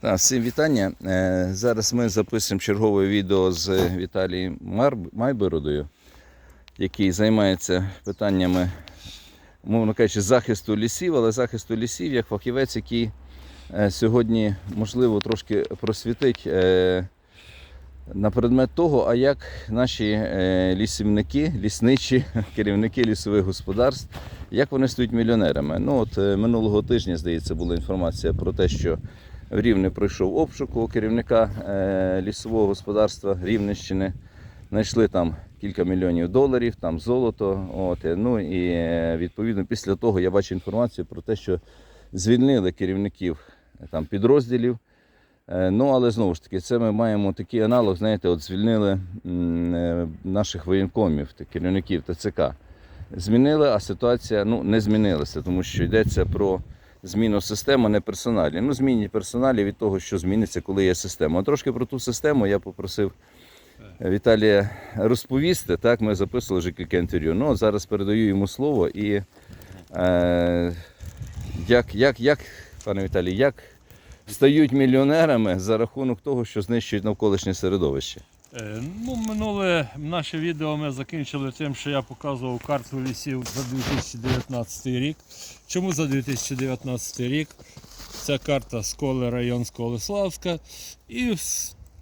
Так, всім вітання. Е, Зараз ми записуємо чергове відео з Віталієм Майбородою, який займається питаннями, мовно кажучи, захисту лісів, але захисту лісів як фахівець, який е, сьогодні, можливо, трошки просвітить е, на предмет того, а як наші лісівники, лісничі, керівники лісових господарств, як вони стають мільйонерами. Ну, от минулого тижня, здається, була інформація про те, що в Рівне пройшов обшук у керівника е, лісового господарства Рівненщини. Знайшли там кілька мільйонів доларів, там золото. От, е, ну і е, відповідно після того я бачу інформацію про те, що звільнили керівників там, підрозділів. Ну, але знову ж таки, це ми маємо такий аналог, знаєте, от звільнили наших воєнкомів, керівників ТЦК. Змінили, а ситуація ну, не змінилася, тому що йдеться про зміну системи, не персоналі. Ну, змінні персоналі від того, що зміниться, коли є система. А трошки про ту систему я попросив Віталія розповісти. Так, ми записували вже кілька інтерв'ю. Ну, зараз передаю йому слово і е, як, як, як, пане Віталій, як стають мільйонерами за рахунок того, що знищують навколишнє середовище? Е, Ну, минуле наше відео ми закінчили тим, що я показував карту лісів за 2019 рік. Чому за 2019 рік? Ця карта Сколи район Сколиславська. І в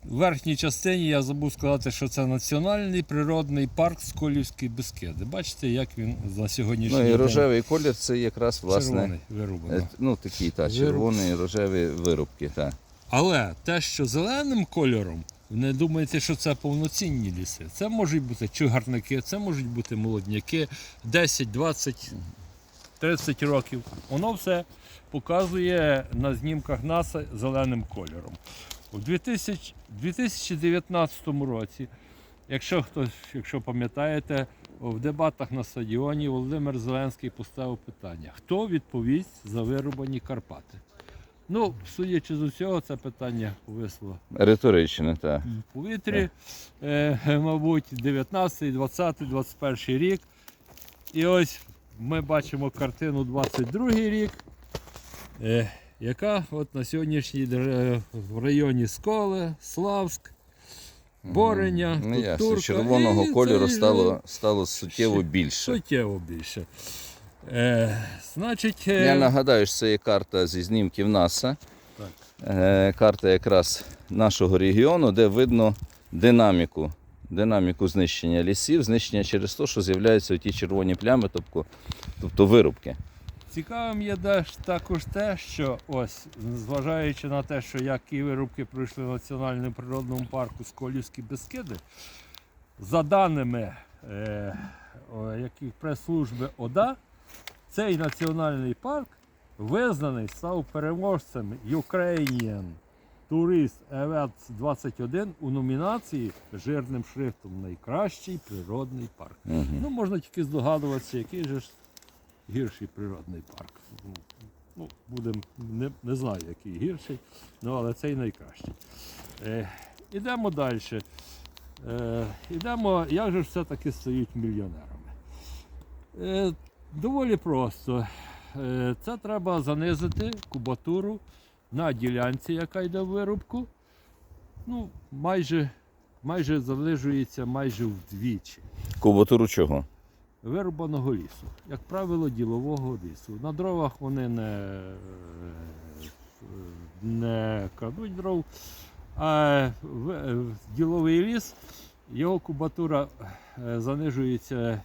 верхній частині я забув сказати, що це національний природний парк Сколівські Бескиди. Бачите, як він на сьогоднішній Ну і день рожевий колір це якраз власне. червоний е, Ну, такі, та, червоні, рожеві вирубки. Та. Але те, що зеленим кольором, не думайте, що це повноцінні ліси. Це можуть бути чугарники, це можуть бути молодняки 10, 20, 30 років. Воно все показує на знімках НАСА зеленим кольором. У 2000 2019 році, якщо хтось, якщо пам'ятаєте, в дебатах на стадіоні Володимир Зеленський поставив питання: хто відповість за вирубані Карпати? Ну, судячи з усього, це питання повисло Риторичне, так. в повітрі, е, мабуть, 19, 20, 21 рік. І ось ми бачимо картину 22 рік, е, яка от на сьогоднішній дер- в районі Сколи, Славськ, Бореня, Ну, ясно. Турка. Червоного І кольору це, стало, стало суттєво більше. Суттєво більше. Е, значить, е, Я нагадаю, що це є карта зі знімків НАСА. Так. Е, Карта якраз нашого регіону, де видно динаміку, динаміку знищення лісів, знищення через те, що з'являються ті червоні плями, тобто, тобто вирубки. Цікавим є також те, що ось, зважаючи на те, що які вирубки пройшли в Національному природному парку Сколівські Бескиди, за даними е, яких прес-служби ОДА, цей національний парк визнаний став переможцем Ukrainian Tourist Awards 21 у номінації жирним шрифтом Найкращий природний парк. Угу. Ну, можна тільки здогадуватися, який же ж гірший природний парк. Ну, будем, не, не знаю, який гірший, ну, але цей найкращий. Е, ідемо далі. Е, ідемо, як же ж все-таки стають мільйонерами? Е, доволі просто. Е, це треба занизити кубатуру на ділянці, яка йде в вирубку. Ну, майже, майже занижується майже вдвічі Кубатуру чого? вирубаного лісу. Як правило, ділового лісу. На дровах вони не, не крадуть дров, а в- в діловий ліс, його кубатура е, занижується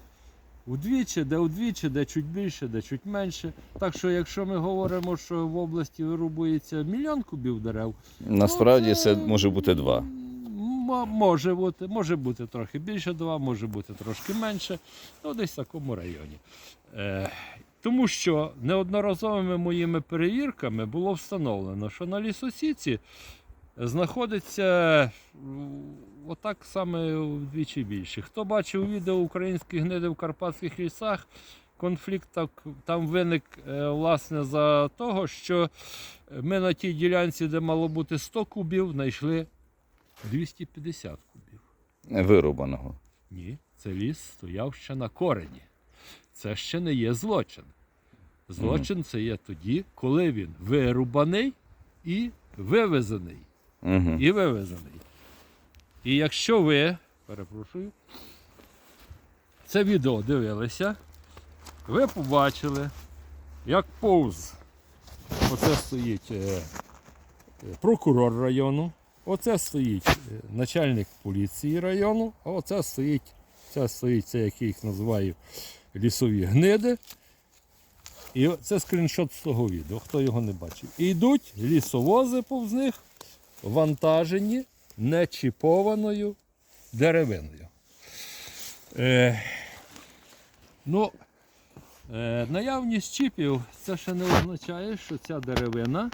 удвічі, де удвічі, де чуть більше, де чуть менше. Так що, якщо ми говоримо, що в області вирубується мільйон кубів дерев, Насправді Ну, це може бути два. Може бути, може бути трохи більше два, може бути трошки менше, ну десь в такому районі. Е, тому що неодноразовими моїми перевірками було встановлено, що на лісосіці знаходиться отак саме вдвічі більше. Хто бачив відео українські гниди в карпатських лісах, конфлікт так- там виник е, власне за того, що ми на тій ділянці, де мало бути 100 кубів, знайшли 250 кубів. Вирубаного. Ні, це ліс стояв ще на корені. Це ще не є злочин. Злочин це є тоді, коли він вирубаний і вивезений І вивезений. І якщо ви, перепрошую, це відео дивилися, ви побачили, як повз оце стоїть е, е, прокурор району, оце стоїть е, начальник поліції району, а оце стоїть, це стоїть, це як я їх називаю, лісові гниди. І це скріншот з того відео, хто його не бачив. І йдуть лісовози повз них, вантажені нечіпованою деревиною. Е, ну, е, наявність чіпів це ще не означає, що ця деревина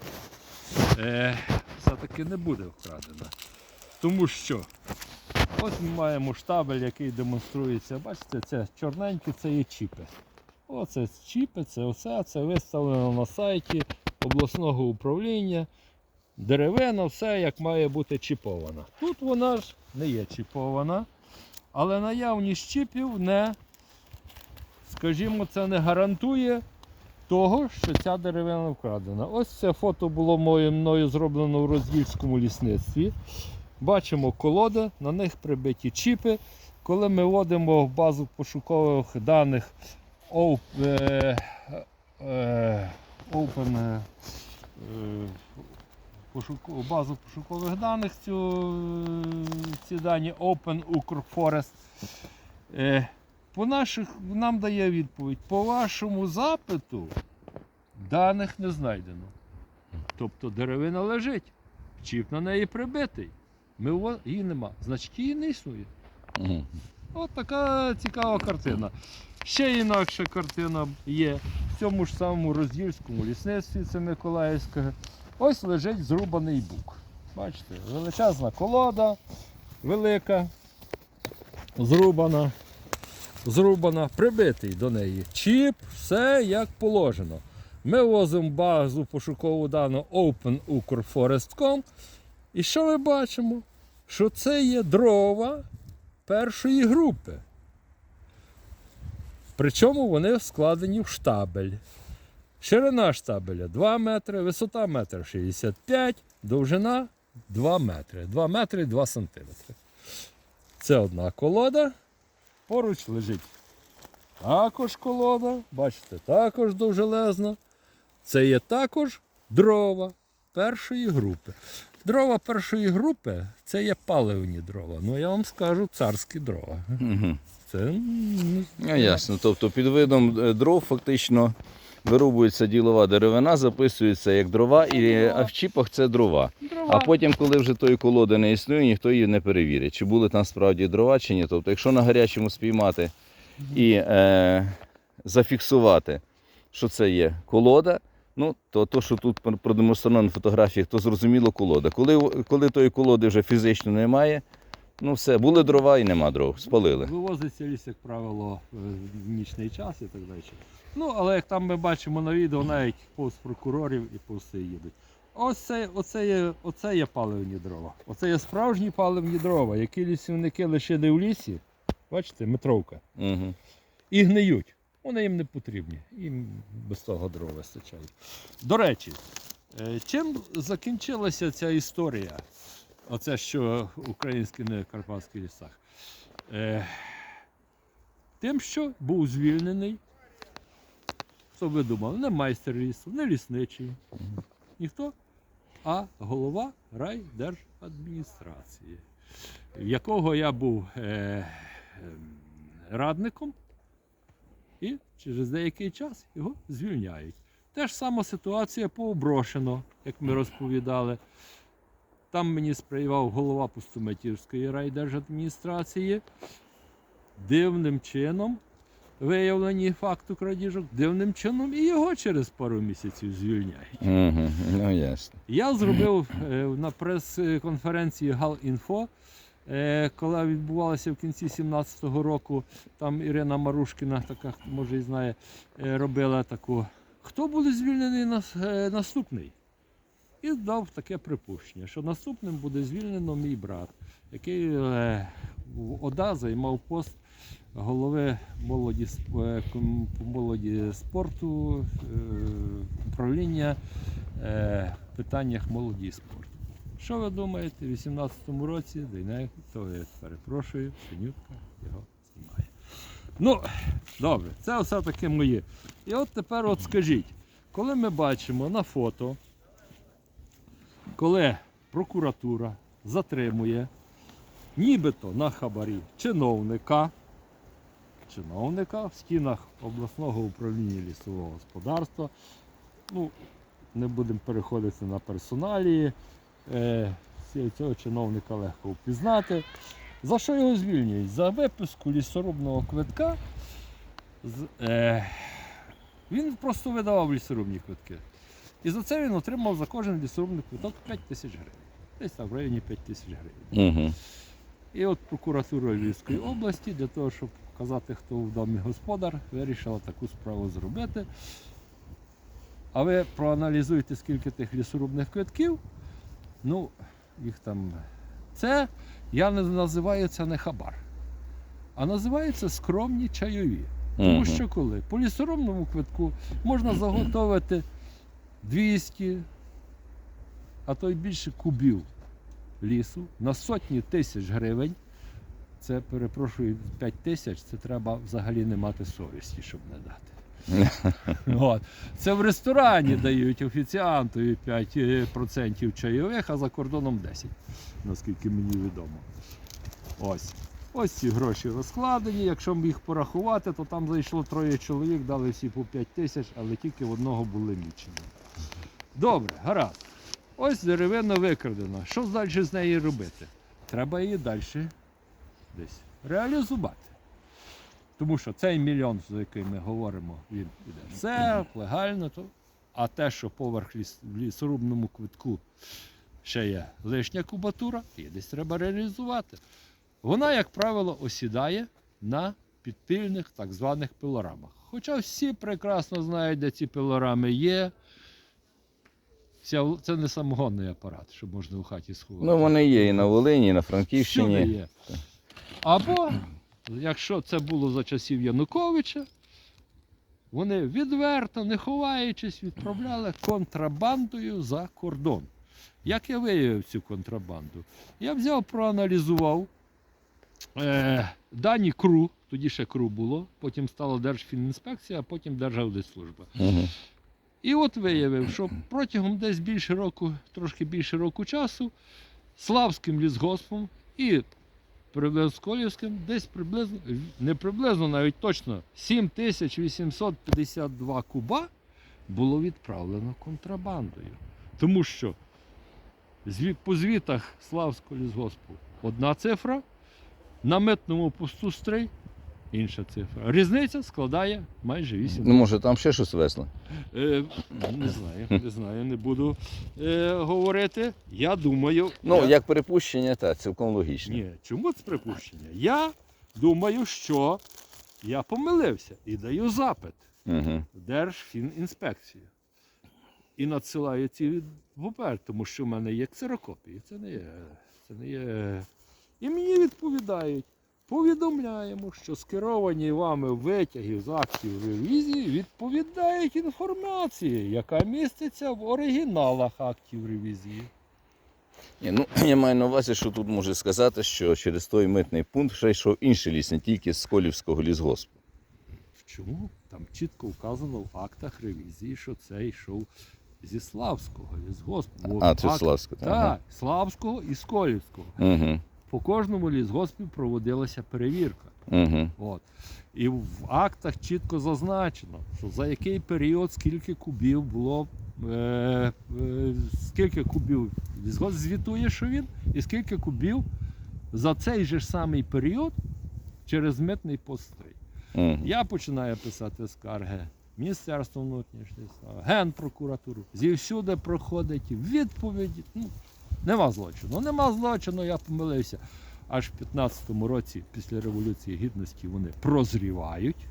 е, все-таки не буде вкрадена. Тому що ось ми маємо штабель, який демонструється. Бачите, це чорненькі, це є чіпи. Оце чіпи, це оце, це виставлено на сайті обласного управління. Деревина, все як має бути чіпована. Тут вона ж не є чіпована, але наявність чіпів не, скажімо, це не гарантує того, що ця деревина вкрадена. Ось це фото було моє, мною зроблено в Роздільському лісництві. Бачимо колоди, на них прибиті чіпи. Коли ми вводимо в базу пошукових даних Оп- е, е, Open е, е, пошуку- базу пошукових даних цю, ці дані Open Ukrforest. Е, по наших нам дає відповідь. По вашому запиту даних не знайдено. Тобто деревина лежить, чіп на неї прибитий. Ми, її нема. Значить її не існує. Угу. От така цікава картина. Ще інакша картина є в цьому ж самому роздільському лісництві, це Миколаївське. Ось лежить зрубаний бук. Бачите, величезна колода, велика, зрубана, зрубана, прибитий до неї. Чіп, все як положено. Ми возимо базу пошукову дану OpenUkrForest.com. І що ми бачимо? Що це є дрова першої групи. Причому вони складені в штабель. Ширина штабеля 2 метри, висота 1,65 м, довжина 2 метри. 2 метри 2 сантиметри. Це одна колода. Поруч лежить також колода. Бачите, також довжелезна. Це є також дрова першої групи. Дрова першої групи це є паливні дрова. Ну я вам скажу царські дрова. Угу. Це Ну, ясно. Тобто під видом е, дров фактично вирубується ділова деревина, записується як дрова, і, а в чіпах це дрова. дрова. А потім, коли вже тої колоди не існує, ніхто її не перевірить, чи були там справді дрова, чи ні. Тобто, якщо на гарячому спіймати і е, зафіксувати, що це є колода, ну то, то що тут пр- продемонстровано на фотографіях, то зрозуміло колода. Коли, коли тої колоди вже фізично немає, ну все, були дрова і нема дров, спалили. Вивозиться ліс, як правило, в нічний час і так далі. Ну, але як там ми бачимо на відео, навіть повз прокурорів і повз їдуть. Ось це, оце, є, оце є паливні дрова. Оце є справжні паливні дрова, які лісівники лишили в лісі. Бачите, метровка. Угу. І гниють. Вони їм не потрібні. Їм без того дрова вистачає. До речі, е, чим закінчилася ця історія? Оце що українські не карпатські лісах. Е, Тим, що був звільнений. Що ви думали? Не майстер лісу, не лісничий. Ніхто, а голова райдержадміністрації, в якого я був е, радником, і через деякий час його звільняють. Те ж сама ситуація по Оброшено, як ми розповідали. Там мені сприяв голова Пустоматівської райдержадміністрації. Дивним чином виявлені факту крадіжок, дивним чином і його через пару місяців звільняють. Угу. Ну ясно. Я зробив е, на прес-конференції Галінфо, е, коли відбувалася в кінці 2017 року. Там Ірина Марушкіна, така може і знає, е, робила таку. Хто буде звільнений наступний? І дав таке припущення, що наступним буде звільнено мій брат, який е, в ОДА займав пост голови молоді, е, молоді спорту, е, управління е, питаннях молоді спорту. Що ви думаєте, в 18-му році Дейнек, то я перепрошую, Синютка його знімає. Ну, добре, це все таки моє. І от тепер от скажіть, коли ми бачимо на фото, коли прокуратура затримує нібито на хабарі чиновника, чиновника в стінах обласного управління лісового господарства, ну, не будемо переходити на персоналії, е, цього чиновника легко впізнати. За що його звільнюють? За виписку лісорубного квитка. З, е, він просто видавав лісорубні квитки. І за це він отримав за кожен лісорубний квиток 5 тисяч гривень. Десь там в районі 5 тисяч гривень. Угу. І от прокуратура Львівської області для того, щоб показати, хто в домі господар, вирішила таку справу зробити. А ви проаналізуйте, скільки тих лісорубних квитків. Ну, їх там. Це я не називаю це не хабар, а називається скромні чайові. Тому що коли по лісорубному квитку можна заготовити 200, а то й більше кубів лісу на сотні тисяч гривень. Це перепрошую 5 тисяч, це треба взагалі не мати совісті, щоб не дати. От. Це в ресторані дають офіціантові 5% чайових, а за кордоном 10, наскільки мені відомо. Ось. Ось ці гроші розкладені. Якщо їх порахувати, то там зайшло троє чоловік, дали всі по 5 тисяч, але тільки в одного були мічені. Добре, гаразд. Ось деревина викрадена. Що далі з нею робити? Треба її далі десь реалізувати. Тому що цей мільйон, за який ми говоримо, він іде все легально, то, а те, що поверх ліс, в лісорубному квитку ще є лишня кубатура, її десь треба реалізувати. Вона, як правило, осідає на підпільних так званих пилорамах. Хоча всі прекрасно знають, де ці пилорами є. Ця- Це не самогонний апарат, що можна у хаті сховати. Ну, вони є і на Волині, і на Всюди Франківщині. є. Або, якщо це було за часів Януковича, вони відверто, не ховаючись, відправляли контрабандою за кордон. Як я виявив цю контрабанду? Я взяв, проаналізував е, дані КРУ, тоді ще КРУ було, потім стала Держфінінспекція, а потім Держаудитслужба. Угу. І от виявив, що протягом десь більше року, трошки більше року часу, Славським лісгоспом і Прибезколівським десь приблизно, не приблизно, навіть точно 7852 куба було відправлено контрабандою. Тому що по звітах Славського лісгоспу одна цифра, на митному посту стрий інша цифра. Різниця складає майже 8 Ну, може, там ще щось весли. Е, не знаю, не знаю, не буду е, говорити. Я думаю. Ну, я... як припущення, так, цілком логічно. Ні, чому це припущення? Я думаю, що я помилився і даю запит Угу. Держфінінспекцію. І надсилаю ці папер, тому що в мене є ксерокопії. Це не є. Це не є. І мені відповідають. Повідомляємо, що скеровані вами витяги з актів ревізії відповідають інформації, яка міститься в оригіналах актів ревізії. Ні, ну, я маю на увазі, що тут можу сказати, що через той митний пункт ще йшов інший ліс, не тільки з Колівського лісгоспу. Чому? Там чітко вказано в актах ревізії, що це йшов зі Славського, лісгоспу. А, це Акт- Славська. Так, Славського і Сколівського. Угу. По кожному лісгоспі проводилася перевірка. Угу. От. І в актах чітко зазначено, що за який період скільки кубів було, е, е, скільки кубів лісгосп звітує, що він, і скільки кубів за цей же ж самий період через митний пострій. Угу. Я починаю писати скарги. Міністерство внутрішніх справ, Генпрокуратуру. Зівсюди проходить відповіді. Ну, нема злочину. Нема злочину, я помилився. Аж в 15-му році, після Революції Гідності, вони прозрівають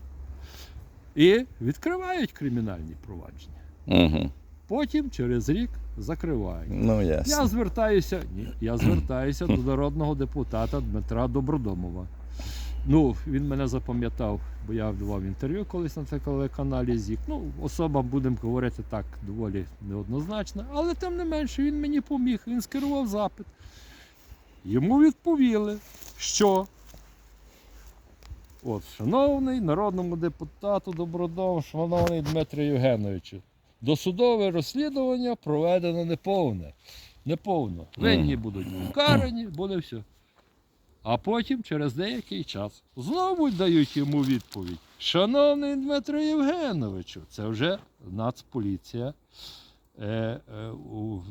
і відкривають кримінальні провадження. Угу. Потім через рік закривають. Ну, ясно. Я звертаюся, ні, я звертаюся до народного депутата Дмитра Добродомова. Ну, він мене запам'ятав, бо я давав інтерв'ю колись на телеканалі ЗІК. Ну, особа, будемо говорити так, доволі неоднозначна, але тим не менше він мені поміг, він скерував запит. Йому відповіли, що от, шановний народному депутату Добродому, шановний Дмитро Євгеновичу, досудове розслідування проведено неповне. Неповно. Винні будуть покарані, буде все. А потім, через деякий час, знову дають йому відповідь. Шановний Дмитро Євгеновичу, це вже Нацполіція. Е, е,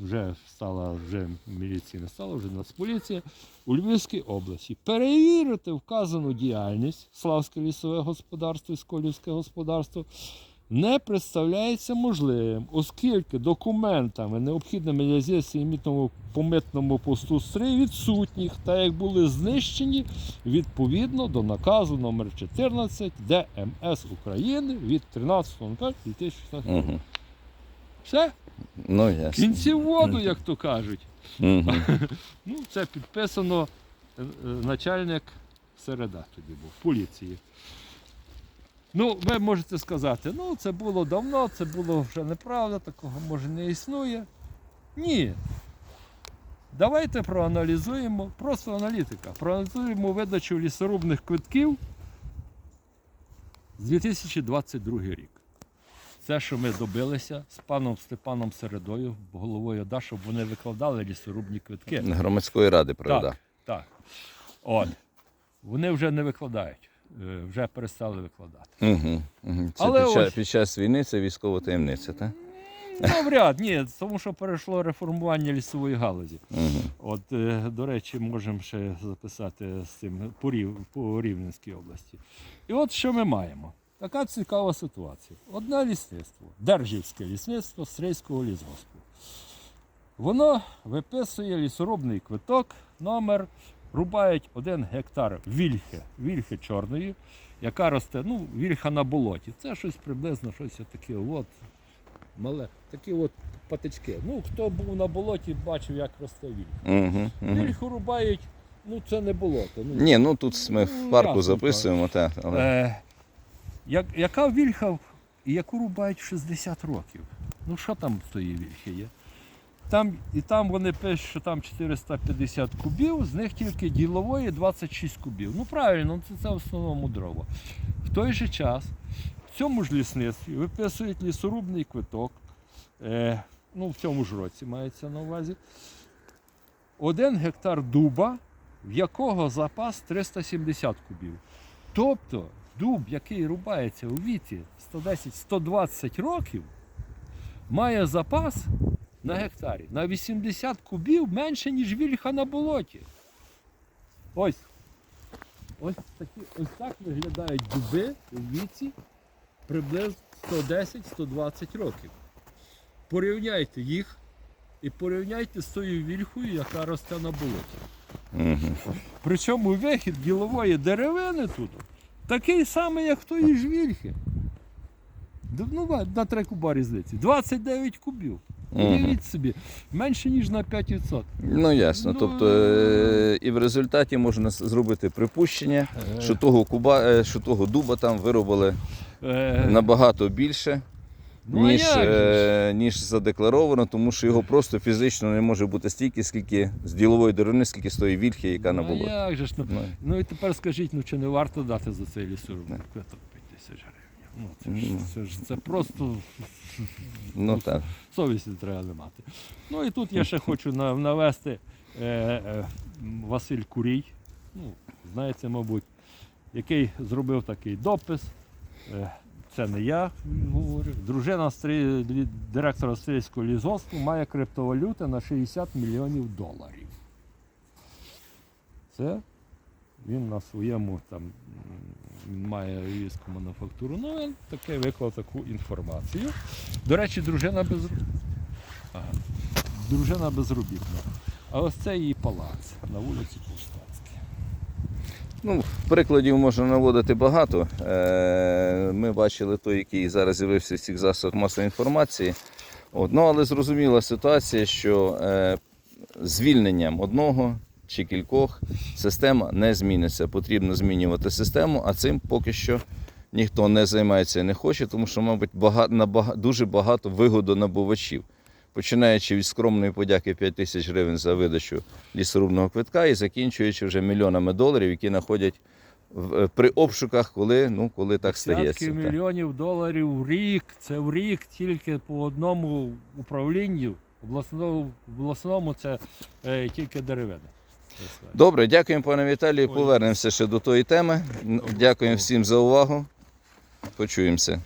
вже стала, вже міліції не стало, вже Нацполіція у Львівській області. Перевірити вказану діяльність Славське лісове господарство і Сколівське господарство не представляється можливим, оскільки документами, необхідними для здійснення мітного по митному посту СРИ відсутніх, та як були знищені відповідно до наказу номер 14 ДМС України від 13.05.2016 року. Угу. Все, Ну, ясно. кінці в воду, як то кажуть. Угу. Ну, це підписано е, е, начальник середа тоді був, поліції. Ну, ви можете сказати, ну це було давно, це було вже неправда, такого може не існує. Ні. Давайте проаналізуємо, просто аналітика. Проаналізуємо видачу лісорубних квитків з 2022 рік. Це, що ми добилися з паном Степаном Середою, головою ОДА, щоб вони викладали лісорубні квитки. Громадської ради, правда? Так, так. От. Вони вже не викладають, вже перестали викладати. Угу. Угу. Це Але під, час, ось- під час війни це військова таємниця, так? Навряд, ні, тому що перейшло реформування лісової галузі. Угу. От, е, до речі, можемо ще записати з цим по, Рів, по Рівненській області. І от що ми маємо. Така цікава ситуація. Одне лісництво, Держівське лісництво Стрийського лісгоспу. Воно виписує лісорубний квиток, номер, рубають один гектар вільхи, вільхи чорної, яка росте, ну, вільха на болоті. Це щось приблизно щось таке, от, мале, такі от патички. Ну, хто був на болоті, бачив, як росте вільха. Угу. Угу. Вільху рубають, ну це не болото. Ну, Ні, ну тут ми в Ну, парку ясно, записуємо, так. Але... Е, як, яка вільха, і яку рубають в 60 років? Ну що там з тої вільхи є? Там, і там вони пишуть, що там 450 кубів, з них тільки ділової 26 кубів. Ну правильно, це, це в основному дрова. В той же час в цьому ж лісництві виписують лісорубний квиток. Е, ну, в цьому ж році мається на увазі. Один гектар дуба, в якого запас 370 кубів. Тобто дуб, який рубається у віці 110-120 років, має запас на гектарі на 80 кубів менше, ніж вільха на болоті. Ось. Ось, такі, ось так виглядають дуби у віці приблизно 110-120 років. Порівняйте їх і порівняйте з тою вільхою, яка росте на болоті. Угу. Причому вихід ділової деревини тут такий самий, як в тої ж вільхи. Ну, на- 3 куба різниці. 29 кубів. Уявіть собі, менше ніж на 5%. Ну ясно. Ну, Тобто е, і в результаті можна с- зробити припущення, Е. що того куба, е, що того дуба там виробили Е, набагато більше, ну, а ніж, як же ж? е, ніж задекларовано, тому що його просто фізично не може бути стільки, скільки з ділової деревини, скільки з тої вільхи, яка Ну, а болоті. як же ж? Ну, Ну, ну і тепер скажіть, ну чи не варто дати за цей лісорубний квиток 5 тисяч гривень? Ну, це, ж, Ну. це, ж, це просто ну так. совісті треба не мати. Ну і тут я ще хочу навести е, е, Василь Курій, ну, знаєте, мабуть, який зробив такий допис. Е, це не я говорю. Дружина стрі- директора стрільського лісгоспу має криптовалюти на 60 мільйонів доларів. Це він на своєму там має львівську мануфактуру. Ну, він таке виклав таку інформацію. До речі, дружина без ага. дружина безробітна. А ось це її палац на вулиці Повстанській. Ну, прикладів можна наводити багато. Е, Ми бачили той, який зараз з'явився в цих засобах масової інформації. От, ну, але зрозуміла ситуація, що е, звільненням одного чи кількох система не зміниться. Потрібно змінювати систему, а цим поки що ніхто не займається і не хоче, тому що, мабуть, бага, набага, дуже багато вигодонабувачів. Починаючи від скромної подяки 5 тисяч гривень за видачу лісорубного квитка і закінчуючи вже мільйонами доларів, які знаходять е, при обшуках, коли, ну, коли так стається. так. мільйонів доларів в рік. Це в рік тільки по одному управлінню. В обласному, в обласному це е, тільки деревина. Добре, дякуємо, пане Віталію. Повернемося ще до тої теми. Дякуємо всім за увагу. Почуємося.